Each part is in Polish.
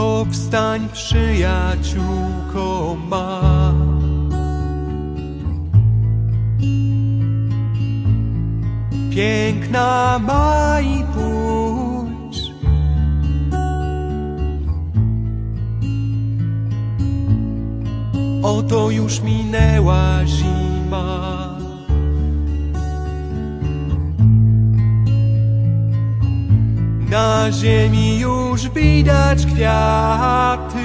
Powstań, przyjaciółko ma. Piękna ma i pójdź. Oto już minęła zima. Na ziemi już widać kwiaty.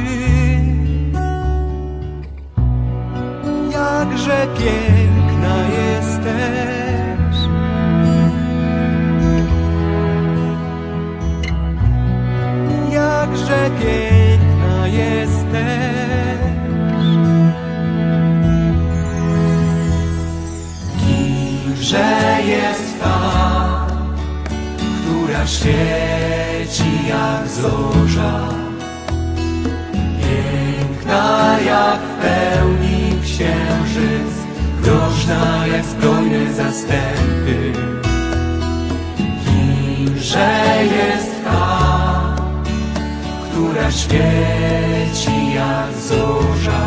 Jakże piękna jesteś. Jakże piękna jesteś. Kimże jest ta, która świeci jak zorza. Piękna jak w pełni księżyc, groźna jak zbrojne zastępy. Kimże jest ta, która świeci jak zorza.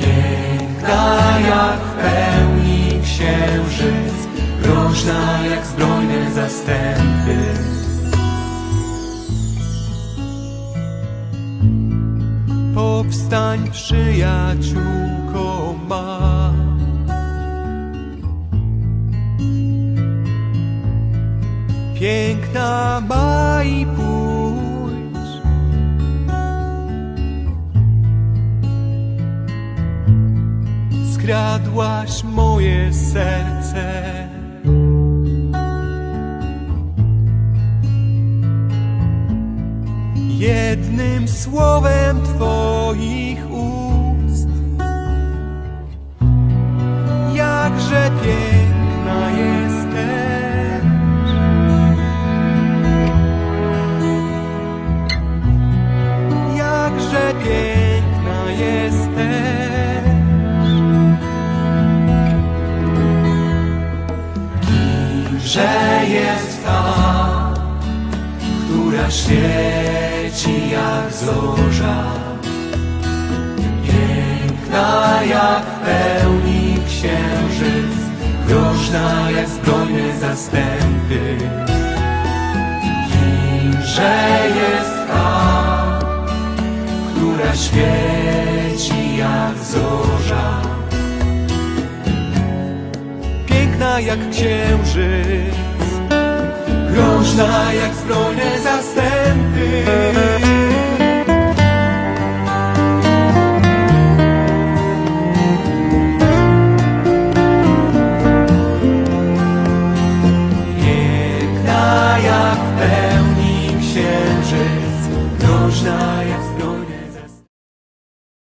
Piękna jak w pełni księżyc, groźna jak zbrojne zastępy. Powstań, przyjaciółko ma. Piękna ma i pójdź. Skradłaś moje serce. Jednym słowem Twoich ust. Jakże piękna jesteś. Jakże piękna jesteś. Kimże jest ta, która świeci jak zorza. Piękna jak pełni księżyc, groźna jak zbrojne zastępy. Kimże jest ta, która świeci jak zorza. Piękna jak księżyc, groźna jak zbrojne zastępy. w pełni księżyc, groźna